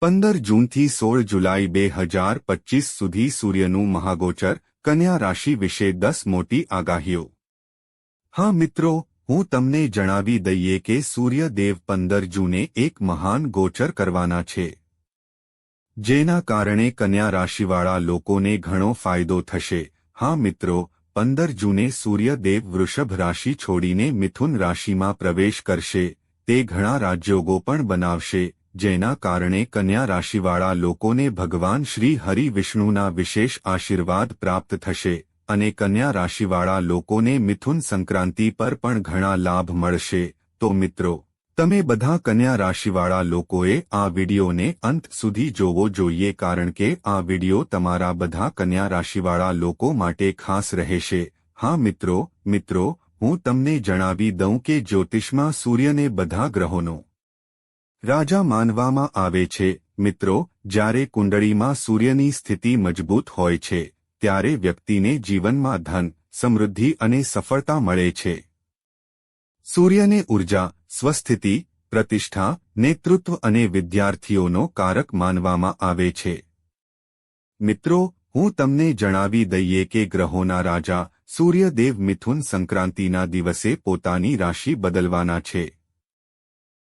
પંદર જૂનથી સોળ જુલાઈ બે હજાર પચીસ સુધી સૂર્યનું મહાગોચર કન્યા રાશિ વિશે દસ મોટી આગાહીઓ. હા મિત્રો, હું તમને જણાવી દઈએ કે સૂર્યદેવ પંદર જૂને એક મહાન ગોચર કરવાના છે. જેના કારણે કન્યા રાશિવાળા લોકોને ઘણો ફાયદો થશે. હા મિત્રો, પંદર જૂને સૂર્યદેવ વૃષભ રાશિ છોડીને મિથુન રાશિમાં પ્રવેશ કરશે. તે ઘણા રાજયોગો પણ બનાવશે. જેના કારણે કન્યા રાશિવાળા લોકોને ભગવાન શ્રી હરિ વિષ્ણુના વિશેષ આશીર્વાદ પ્રાપ્ત થશે અને કન્યા રાશિવાળા લોકોને મિથુન સંક્રાંતિ પર પણ ઘણા લાભ મળશે. તો મિત્રો, તમે બધા કન્યા રાશિવાળા લોકોએ આ વિડિયોને અંત સુધી જોવો જોઈએ કારણ કે આ વિડિયો તમારા બધા કન્યા રાશિવાળા લોકો માટે ખાસ રહેશે. હા મિત્રો મિત્રો, હું તમને જણાવી દઉં કે જ્યોતિષમાં સૂર્યને બધા ગ્રહોનો રાજા માનવામાં આવે છે, મિત્રો, જ્યારે કુંડળીમાં સૂર્યની સ્થિતિ મજબૂત હોય છે, ત્યારે વ્યક્તિને જીવનમાં ધન, સમૃદ્ધિ અને સફળતા મળે છે. સૂર્યને ઊર્જા, સ્વસ્થિતિ, પ્રતિષ્ઠા, નેતૃત્વ અને વિદ્યાર્થીઓનો કારક માનવામાં આવે છે. મિત્રો, હું તમને જણાવી દઈએ કે ગ્રહોના રાજા સૂર્યદેવ મિથુન સંક્રાંતિના દિવસે પોતાની રાશિ બદલવાના છે.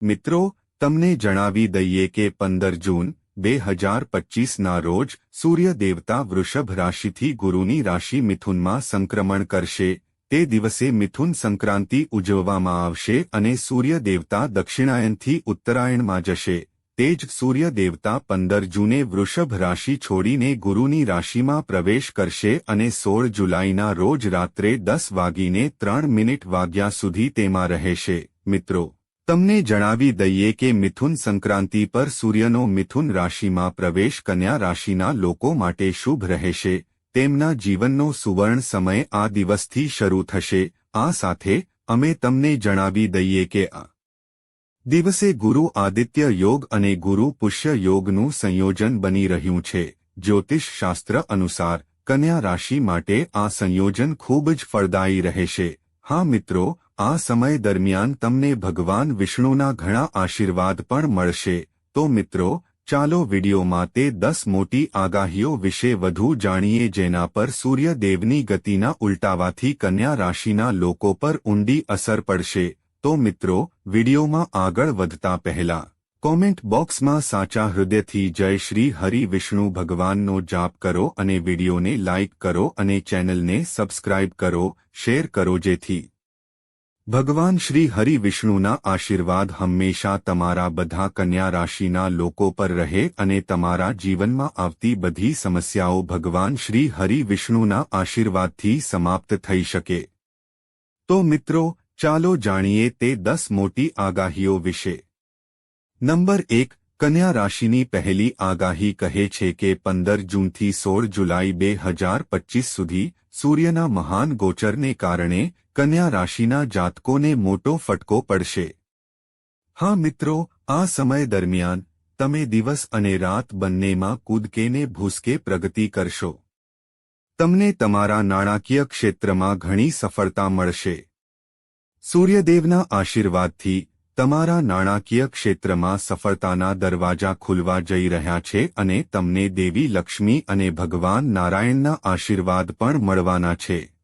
મિત્રો તમને જણાવી દઈએ કે પંદર જૂન, બે હજાર પચીસના રોજ સૂર્ય દેવતા વૃષભ રાશિથી ગુરુની રાશિ મિથુનમાં સંક્રમણ કરશે. તે દિવસે મિથુન સંક્રાંતિ ઉજવવામાં આવશે અને સૂર્ય દેવતા દક્ષિણાયનથી ઉત્તરાયણમાં જશે. તે જ સૂર્ય દેવતા પંદર જૂને વૃષભ રાશિ છોડીને ગુરુની રાશિમાં પ્રવેશ કરશે અને સોળ જુલાઈના રોજ રાત્રે દસ વાગીને ત્રણ મિનિટ વાગ્યા સુધી તેમાં રહેશે. મિત્રો તમને જણાવી દઈએ કે મિથુન સંક્રાંતિ પર સૂર્યનો મિથુન રાશિમાં પ્રવેશ કન્યા રાશિના લોકો માટે શુભ રહેશે. તેમના જીવનનો સુવર્ણ સમય આ દિવસથી શરૂ થશે. આ સાથે અમે તમને જણાવી દઈએ કે આ દિવસે ગુરુ આદિત્ય યોગ અને ગુરુ પુષ્ય યોગનું સંયોજન બની રહ્યું છે. જ્યોતિષ શાસ્ત્ર અનુસાર કન્યા રાશિ માટે આ સંયોજન ખૂબ જ ફળદાયી રહેશે. હા મિત્રો આ સમય દરમિયાન તમને ભગવાન વિષ્ણુના ઘણા આશીર્વાદ પણ મળશે. તો મિત્રો, ચાલો વિડીયોમાં તે દસ મોટી આગાહીઓ વિશે વધુ જાણીએ જેના પર સૂર્યદેવની ગતિના ઉલટાવાથી કન્યા રાશિના લોકો પર ઊંડી અસર પડશે. તો મિત્રો, વિડીયોમાં આગળ વધતા પહેલા, કોમેન્ટ બોક્સમાં સાચા હૃદયથી જય શ્રી હરિ વિષ્ણુ ભગવાનનો જાપ કરો અને વિડીયોને લાઇક કરો અને ચેનલને સબસ્ક્રાઇબ કરો, શેર કરો જેથી ભગવાન શ્રી હરિ વિષ્ણુના આશીર્વાદ હંમેશા તમારા બધા કન્યા રાશિના લોકો પર રહે અને તમારા જીવનમાં આવતી બધી સમસ્યાઓ ભગવાન શ્રી હરિ વિષ્ણુના આશીર્વાદથી સમાપ્ત થઈ શકે તો મિત્રો ચાલો જાણીએ તે દસ મોટી આગાહીઓ વિશે નંબર એક કન્યા રાશિની પહેલી આગાહી કહે છે કે પંદર જૂનથી સોળ જુલાઈ બે હજાર પચીસ સુધી સૂર્યના મહાન ગોચરને કારણે કન્યા રાશિના જાતકોને મોટો ફટકો પડશે. હા મિત્રો, આ સમય દરમિયાન તમે દિવસ અને રાત બંનેમાં કૂદકેને ભૂસકે પ્રગતિ કરશો. તમને તમારા નાણાકીય ક્ષેત્રમાં ઘણી સફળતા મળશે. સૂર્યદેવના આશીર્વાદથી તમારા નાણાકીય ક્ષેત્રમાં સફળતાના દરવાજા ખુલવા જઈ રહ્યા છે અને તમને દેવી લક્ષ્મી અને ભગવાન નારાયણના આશીર્વાદ પણ મળવાના છે.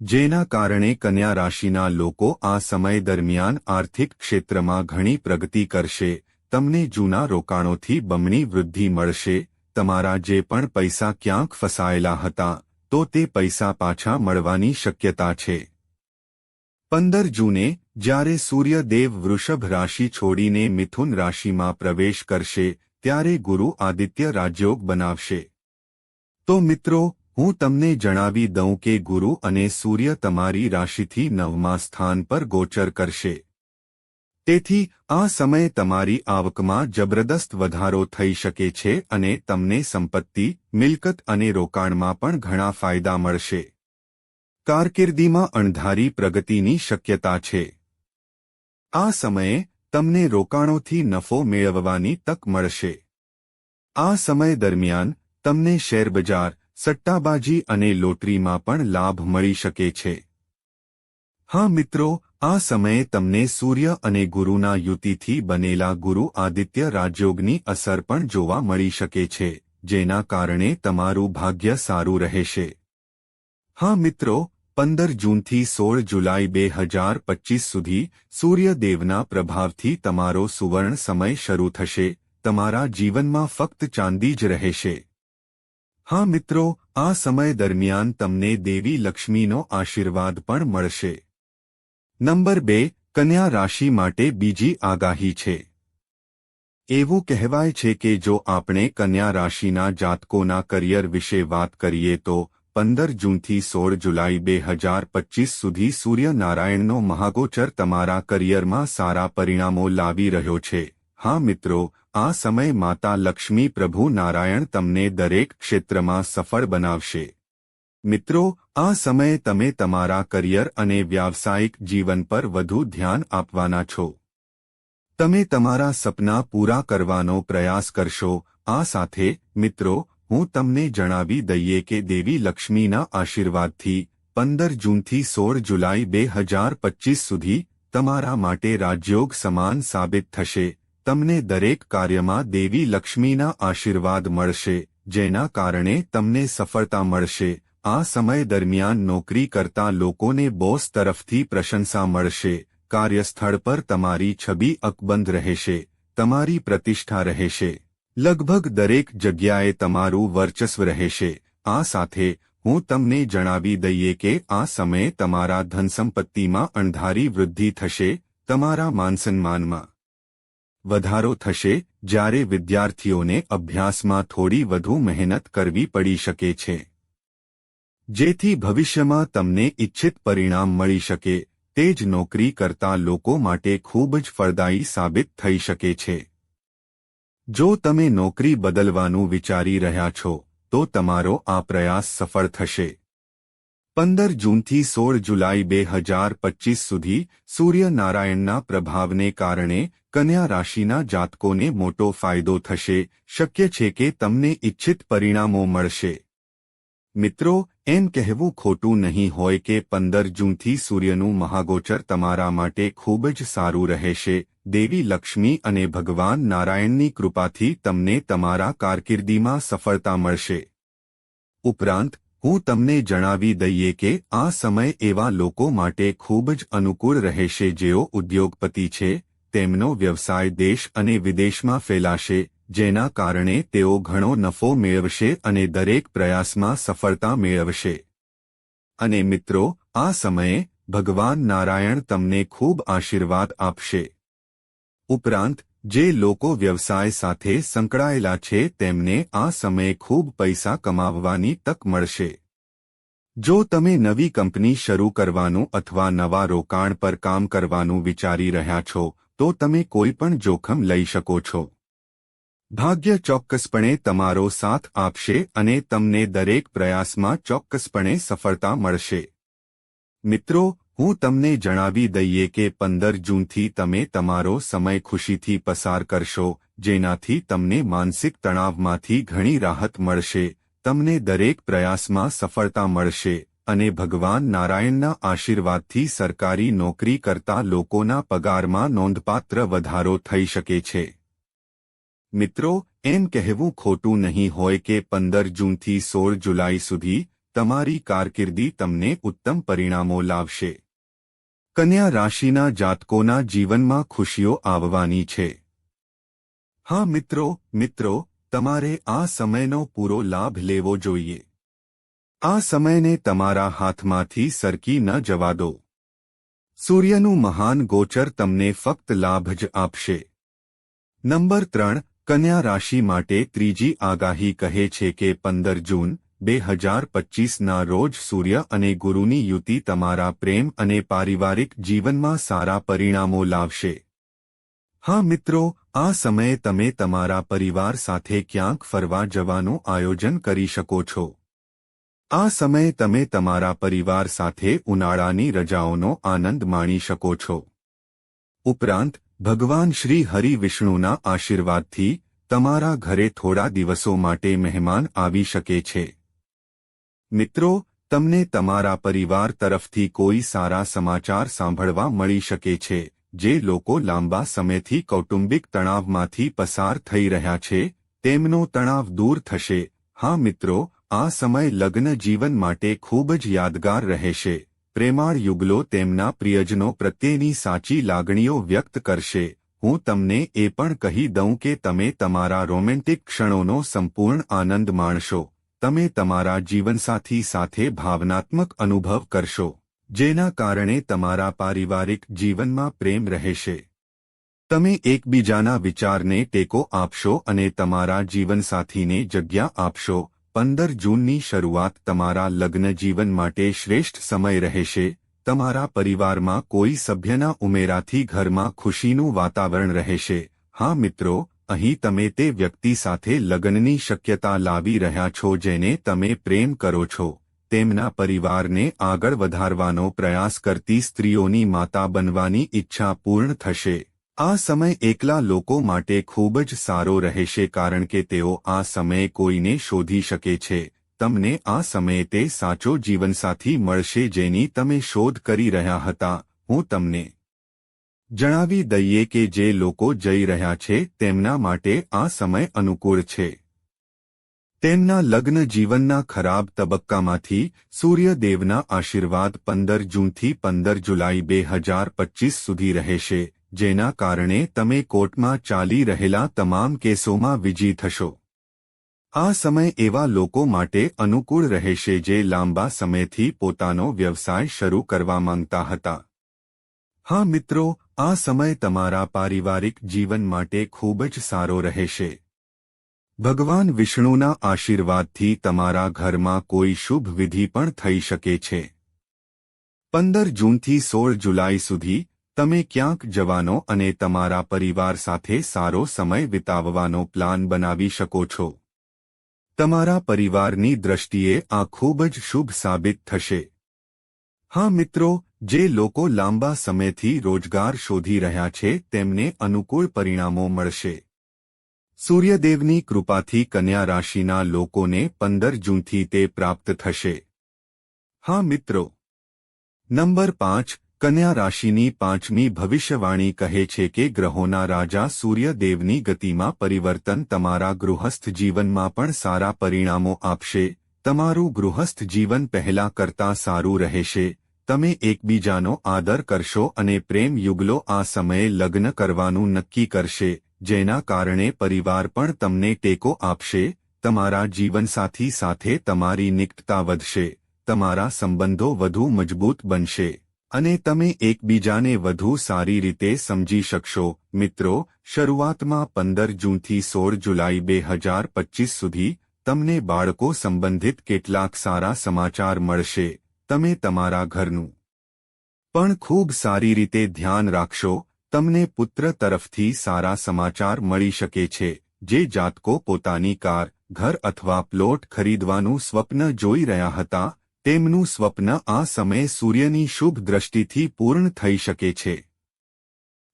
જેના કારણે કન્યા રાશિના લોકો આ સમય દરમિયાન આર્થિક ક્ષેત્રમાં ઘણી પ્રગતિ કરશે, તમને જૂના રોકાણોથી બમણી વૃદ્ધિ મળશે, તમારા જે પણ પૈસા ક્યાંક ફસાયેલા હતા, તો તે પૈસા પાછા મળવાની શક્યતા છે. પંદર જૂને, જ્યારે સૂર્યદેવ વૃષભ રાશિ છોડીને મિથુન રાશિમાં પ્રવેશ કરશે, ત્યારે ગુરુ આદિત્ય રાજયોગ બનાવશે. તો મિત્રો હું તમને જણાવી દઉં કે ગુરુ અને સૂર્ય તમારી રાશિથી નવમા સ્થાન પર ગોચર કરશે. તેથી, આ સમયે તમારી આવકમાં જબરદસ્ત વધારો થઈ શકે છે અને તમને સંપત્તિ, મિલકત અને રોકાણમાં પણ ઘણા ફાયદા મળશે. કારકિર્દીમાં અણધારી પ્રગતિની શક્યતા છે. આ સમયે, તમને રોકાણોથી નફો મેળવવાની તક મળશે. આ સમય દરમિયાન, તમને શેરબજાર સટ્ટાબાજી અને લોટરીમાં પણ લાભ મળી શકે છે. હા મિત્રો, આ સમયે તમને સૂર્ય અને ગુરુના યુતિથી બનેલા ગુરુ આદિત્ય રાજયોગની અસર પણ જોવા મળી શકે છે, જેના કારણે તમારું ભાગ્ય સારું રહેશે. હા મિત્રો, પંદર જૂનથી સોળ જુલાઈ બે હજાર પચીસ સુધી સૂર્યદેવના પ્રભાવથી તમારો સુવર્ણ સમય શરૂ થશે, તમારા જીવનમાં ફક્ત ચાંદી જ રહેશે. હા મિત્રો, આ સમય દરમિયાન તમને દેવી લક્ષ્મીનો આશીર્વાદ પણ મળશે. નંબર બે, કન્યા રાશિ માટે બીજી આગાહી છે. એવું કહેવાય છે કે જો આપણે કન્યા રાશિના જાતકોના કરિયર વિશે વાત કરીએ તો, પંદર જૂનથી સોળ જુલાઈ બે હજાર પચીસ સુધી સૂર્યનારાયણનો મહાગોચર તમારા કરિયરમાં સારા પરિણામો લાવી રહ્યો છે. હા મિત્રો, આ સમય માતા લક્ષ્મી પ્રભુ નારાયણ તમને દરેક ક્ષેત્રમાં સફળ બનાવશે. મિત્રો, આ સમયે તમે તમારા કરિયર અને વ્યાવસાયિક જીવન પર વધુ ધ્યાન આપવાના છો. તમે તમારા સપના પૂરા કરવાનો પ્રયાસ કરશો. આ સાથે, મિત્રો, હું તમને જણાવી દઈએ કે દેવી લક્ષ્મીના આશીર્વાદથી પંદર જૂનથી સોળ જુલાઈ બે હજાર પચીસ સુધી તમારા માટે રાજયોગ સમાન સાબિત થશે. તમને દરેક કાર્યમાં દેવી લક્ષ્મીના આશીર્વાદ મળશે, જેના કારણે તમને સફળતા મળશે. આ સમય દરમિયાન નોકરી કરતા લોકોને બોસ તરફથી પ્રશંસા મળશે. કાર્યસ્થળ પર તમારી છબી અકબંધ રહેશે, તમારી પ્રતિષ્ઠા રહેશે. લગભગ દરેક જગ્યાએ તમારું વર્ચસ્વ રહેશે. આ સાથે હું તમને જણાવી દઈએ કે આ સમયે તમારા ધનસંપત્તિમાં અણધારી વૃદ્ધિ થશે, તમારા માનસન્માનમાં. વધારો થશે, જ્યારે વિદ્યાર્થીઓને અભ્યાસમાં થોડી વધુ મહેનત કરવી પડી શકે છે. જેથી ભવિષ્યમાં તમને ઇચ્છિત પરિણામ મળી શકે, તે જ નોકરી કરતા લોકો માટે ખૂબ જ ફળદાયી સાબિત થઈ શકે છે. જો તમે નોકરી બદલવાનું વિચારી રહ્યા છો, તો તમારો આ પ્રયાસ સફળ થશે. પંદર જૂનથી સોળ જુલાઈ બે હજાર પચીસ સુધી સૂર્યનારાયણના પ્રભાવને કારણે કન્યા રાશિના જાતકોને મોટો ફાયદો થશે. શક્ય છે કે તમને ઇચ્છિત પરિણામો મળશે. મિત્રો, એમ કહેવું ખોટું નહીં હોય કે પંદર જૂનથી સૂર્યનું મહાગોચર તમારા માટે ખૂબ જ સારું રહેશે. દેવી લક્ષ્મી અને ભગવાન નારાયણની કૃપાથી તમને તમારા કારકિર્દીમાં સફળતા મળશે. ઉપરાંત, હું તમને જણાવી દઈએ કે આ સમય એવા લોકો માટે ખૂબ જ અનુકૂળ રહેશે જેઓ ઉદ્યોગપતિ છે તેમનો વ્યવસાય દેશ અને વિદેશમાં ફેલાશે, જેના કારણે તેઓ ઘણો નફો મેળવશે અને દરેક પ્રયાસમાં સફળતા મેળવશે. અને મિત્રો, આ સમયે ભગવાન નારાયણ તમને ખૂબ આશીર્વાદ આપશે. ઉપરાંત, જે લોકો વ્યવસાય સાથે સંકળાયેલા છે તેમને આ સમયે ખૂબ પૈસા કમાવવાની તક મળશે. જો તમે નવી કંપની શરૂ કરવાનું અથવા નવા રોકાણ પર કામ કરવાનું વિચારી રહ્યા છો તો તમે કોઈ પણ જોખમ લઈ શકો છો. ભાગ્ય ચોક્કસપણે તમારો સાથ આપશે અને તમને દરેક પ્રયાસમાં ચોક્કસપણે સફળતા મળશે. મિત્રો, હું તમને જણાવી દઈએ કે પંદર જૂનથી તમે તમારો સમય ખુશીથી પસાર કરશો, જેનાથી તમને માનસિક તણાવમાંથી ઘણી રાહત મળશે, તમને દરેક પ્રયાસમાં સફળતા મળશે. અને ભગવાન નારાયણના આશીર્વાદથી સરકારી નોકરી કરતા લોકોના પગારમાં નોંધપાત્ર વધારો થઈ શકે છે. મિત્રો, એમ કહેવું ખોટું નહીં હોય કે પંદર જૂનથી સોળ જુલાઈ સુધી તમારી કારકિર્દી તમને ઉત્તમ પરિણામો લાવશે. કન્યા રાશિના જાતકોના જીવનમાં ખુશીઓ આવવાની છે. હા મિત્રો મિત્રો, તમારે આ સમયનો પૂરો લાભ લેવો જોઈએ. આ સમયને તમારા હાથમાંથી સરકી ન જવા દો. સૂર્યનું મહાન ગોચર તમને ફક્ત લાભ જ આપશે. નંબર ત્રણ, કન્યા રાશિ માટે ત્રીજી આગાહી કહે છે કે પંદર જૂન, બે હજાર પચીસના રોજ સૂર્ય અને ગુરુની યુતિ તમારા પ્રેમ અને પારિવારિક જીવનમાં સારા પરિણામો લાવશે. હા મિત્રો, આ સમયે તમે તમારા પરિવાર સાથે ક્યાંક ફરવા જવાનું આયોજન કરી શકો છો. આ સમયે તમે તમારા પરિવાર સાથે ઉનાળાની રજાઓનો આનંદ માણી શકો છો. ઉપરાંત, ભગવાન શ્રી હરિ વિષ્ણુના આશીર્વાદથી તમારા ઘરે થોડા દિવસો માટે મહેમાન આવી શકે છે. મિત્રો, તમને તમારા પરિવાર તરફથી કોઈ સારા સમાચાર સાંભળવા મળી શકે છે, જે લોકો લાંબા સમયથી કૌટુંબિક તણાવમાંથી પસાર થઈ રહ્યા છે, તેમનો તણાવ દૂર થશે. હા મિત્રો આ સમય લગ્ન જીવન માટે ખૂબ જ યાદગાર રહેશે. પ્રેમાળ યુગલો તેમના પ્રિયજનો પ્રત્યેની સાચી લાગણીઓ વ્યક્ત કરશે. હું તમને એ પણ કહી દઉં કે તમે તમારા રોમેન્ટિક ક્ષણોનો સંપૂર્ણ આનંદ માણશો. તમે તમારા જીવનસાથી સાથે ભાવનાત્મક અનુભવ કરશો, જેના કારણે તમારા પારિવારિક જીવનમાં પ્રેમ રહેશે. તમે એકબીજાના વિચારને ટેકો આપશો અને તમારા જીવનસાથીને જગ્યા આપશો. પંદર જૂનની શરૂઆત તમારા લગ્ન જીવન માટે શ્રેષ્ઠ સમય રહેશે, તમારા પરિવારમાં કોઈ સભ્યના ઉમેરાથી ઘરમાં ખુશીનું વાતાવરણ રહેશે. હા મિત્રો, અહીં તમે તે વ્યક્તિ સાથે લગ્નની શક્યતા લાવી રહ્યા છો જેને તમે પ્રેમ કરો છો. તેમના પરિવારને આગળ વધારવાનો પ્રયાસ કરતી સ્ત્રીઓની માતા બનવાની ઈચ્છા પૂર્ણ થશે. આ સમય એકલા લોકો માટે ખૂબ જ સારો રહેશે કારણ કે તેઓ આ સમયે કોઈને શોધી શકે છે. તમને આ સમયે તે સાચો જીવનસાથી મળશે જેની તમે શોધ કરી રહ્યા હતા. હું તમને જણાવી દઈએ કે જે લોકો જઈ રહ્યા છે તેમના માટે આ સમય અનુકૂળ છે. તેમના લગ્ન જીવનના ખરાબ તબક્કામાંથી સૂર્યદેવના આશીર્વાદ પંદર જૂનથી પંદર જુલાઈ બે હજાર પચીસ સુધી રહેશે. જેના કારણે તમે કોર્ટમાં ચાલી રહેલા તમામ કેસોમાં વિજયી થશો. આ સમય એવા લોકો માટે અનુકૂળ રહેશે જે લાંબા સમયથી પોતાનો વ્યવસાય શરૂ કરવા માંગતા હતા. હા મિત્રો, આ સમય તમારા પારિવારિક જીવન માટે ખૂબ જ સારો રહેશે. ભગવાન વિષ્ણુના આશીર્વાદથી તમારા ઘરમાં કોઈ શુભ વિધિ પણ થઈ શકે છે. પંદર જૂનથી સોળ જુલાઈ સુધી તમે ક્યાંક જવાનો અને તમારા પરિવાર સાથે સારો સમય વિતાવવાનો પ્લાન બનાવી શકો છો. તમારા પરિવારની દ્રષ્ટિએ આ ખૂબ જ શુભ સાબિત થશે. હા મિત્રો, જે લોકો લાંબા સમયથી રોજગાર શોધી રહ્યા છે, તેમને અનુકૂળ પરિણામો મળશે. સૂર્યદેવની કૃપાથી કન્યા રાશિના લોકોને પંદર જૂનથી તે પ્રાપ્ત થશે. હા મિત્રો. નંબર પાંચ કન્યા રાશિની પાંચમી ભવિષ્યવાણી કહે છે કે ગ્રહોના રાજા સૂર્યદેવની ગતિમાં પરિવર્તન તમારા ગૃહસ્થ જીવનમાં પણ સારા પરિણામો આપશે. તમારું ગૃહસ્થ જીવન પહેલા કરતાં સારું રહેશે. તમે એકબીજાનો આદર કરશો અને પ્રેમ યુગલો આ સમયે લગ્ન કરવાનું નક્કી કરશે, જેના કારણે પરિવાર પણ તમને ટેકો આપશે, તમારા જીવનસાથી સાથે તમારી નિકટતા વધશે, તમારા સંબંધો વધુ મજબૂત બનશે. અને તમે એકબીજાને વધુ સારી રીતે સમજી શકશો. મિત્રો, શરૂઆતમાં પંદર જૂનથી સોળ જુલાઈ બે હજાર પચીસ સુધી તમને બાળકો સંબંધિત કેટલાક સારા સમાચાર મળશે. તમે તમારા ઘરનું પણ ખૂબ સારી રીતે ધ્યાન રાખશો. તમને પુત્ર તરફથી સારા સમાચાર મળી શકે છે. જે જાતકો પોતાની કાર, ઘર અથવા પ્લોટ ખરીદવાનું સ્વપ્ન જોઈ રહ્યા હતા તેમનું સ્વપ્ન આ સમયે સૂર્યની શુભ દ્રષ્ટિથી પૂર્ણ થઈ શકે છે.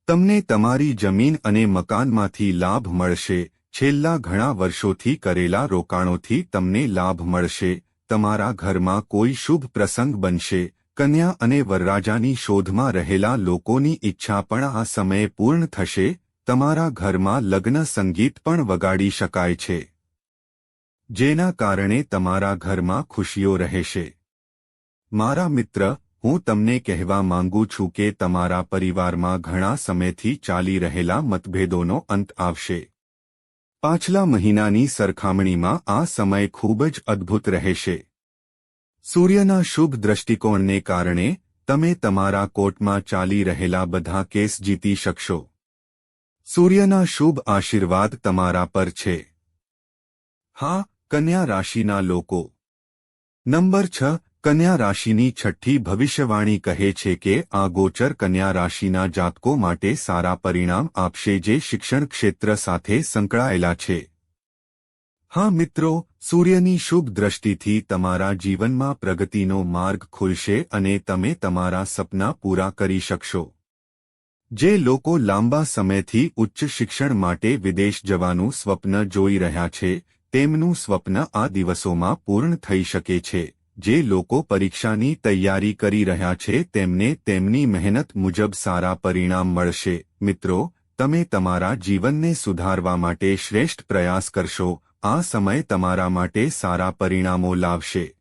તમને તમારી જમીન અને મકાનમાંથી લાભ મળશે. છેલ્લા ઘણા વર્ષોથી કરેલા રોકાણોથી તમને લાભ મળશે. તમારા ઘરમાં કોઈ શુભ પ્રસંગ બનશે. કન્યા અને વરરાજાની શોધમાં રહેલા લોકોની ઈચ્છા પણ આ સમયે પૂર્ણ થશે. તમારા ઘરમાં લગ્ન સંગીત પણ વગાડી શકાય છે. જેના કારણે તમારા ઘરમાં ખુશીઓ રહેશે. મારા મિત્ર, હું તમને કહેવા માંગુ છું કે તમારા પરિવારમાં ઘણા સમયથી ચાલી રહેલા મતભેદોનો અંત આવશે. પાછલા મહિનાની સરખામણીમાં આ સમય ખૂબ જ અદ્ભુત રહેશે. સૂર્યના શુભ દ્રષ્ટિકોણને કારણે, તમે તમારા કોર્ટમાં ચાલી રહેલા બધા કેસ જીતી શકશો. સૂર્યના શુભ આશીર્વાદ તમારા પર છે. હા કન્યા રાશિના લોકો. નંબર છ, કન્યા રાશિની છઠ્ઠી ભવિષ્યવાણી કહે છે કે આ ગોચર કન્યા રાશિના જાતકો માટે સારા પરિણામ આપશે જે શિક્ષણ ક્ષેત્ર સાથે સંકળાયેલા છે. હા મિત્રો, સૂર્યની શુભ દ્રષ્ટિથી તમારા જીવનમાં પ્રગતિનો માર્ગ ખુલશે અને તમે તમારા સપના પૂરા કરી શકશો. જે લોકો લાંબા સમયથી ઉચ્ચ શિક્ષણ માટે વિદેશ જવાનું સ્વપ્ન જોઈ રહ્યા છે તેમનું સ્વપ્ન આ દિવસોમાં પૂર્ણ થઈ શકે છે. જે લોકો પરીક્ષાની તૈયારી કરી રહ્યા છે, તેમને તેમની મહેનત મુજબ સારા પરિણામ મળશે. મિત્રો, તમે તમારા જીવનને સુધારવા માટે શ્રેષ્ઠ પ્રયાસ કરશો. આ સમય તમારા માટે સારા પરિણામો લાવશે.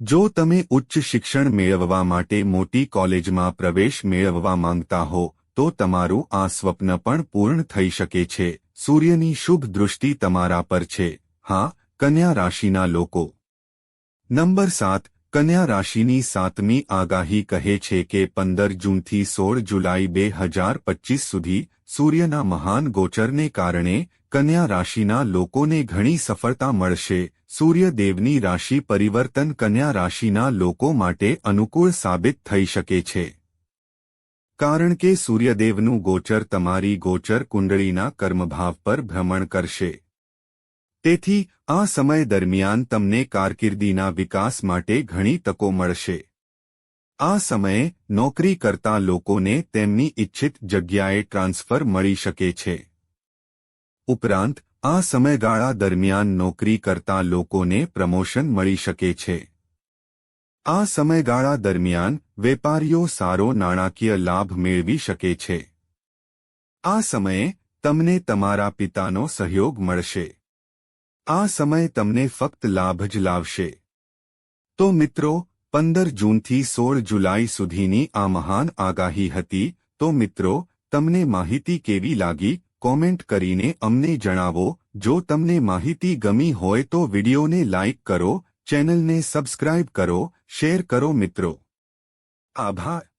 જો તમે ઉચ્ચ શિક્ષણ મેળવવા માટે મોટી કોલેજમાં પ્રવેશ મેળવવા માંગતા હો, તો તમારું આ સ્વપ્ન પણ પૂર્ણ થઈ શકે છે. સૂર્યની શુભ દૃષ્ટિ તમારા પર છે. હા, કન્યા રાશિના લોકો. નંબર સાત, કન્યા રાશિની સાતમી આગાહી કહે છે કે પંદર જૂનથી સોળ જુલાઈ બે હજાર પચીસ સુધી સૂર્યના મહાન ગોચરને કારણે કન્યા રાશિના લોકોને ઘણી સફળતા મળશે. સૂર્યદેવની રાશિ પરિવર્તન કન્યા રાશિના લોકો માટે અનુકૂળ સાબિત થઈ શકે છે. કારણ કે સૂર્યદેવનું ગોચર તમારી ગોચર કુંડળીના કર્મભાવ પર ભ્રમણ કરશે. તેથી, આ સમય દરમિયાન તમને કારકિર્દીના વિકાસ માટે ઘણી તકો મળશે. આ સમયે નોકરી કરતા લોકોને તેમની ઇચ્છિત જગ્યાએ ટ્રાન્સફર મળી શકે છે. ઉપરાંત, આ સમયગાળા દરમિયાન નોકરી કરતા લોકોને પ્રમોશન મળી શકે છે. આ સમયગાળા દરમિયાન વેપારીઓ સારો નાણાકીય લાભ મેળવી શકે છે. આ સમયે તમને તમારા પિતાનો સહયોગ મળશે. આ સમય તમને ફક્ત લાભ જ લાવશે. તો મિત્રો, પંદર જૂનથી સોળ જુલાઈ સુધીની આ મહાન આગાહી હતી, તો મિત્રો, તમને માહિતી કેવી લાગી? કોમેન્ટ કરીને અમને જણાવો. જો તમને માહિતી ગમી હોય તો વિડિયોને લાઇક કરો ચેનલને સબસ્ક્રાઇબ કરો શેર કરો મિત્રો. આભાર.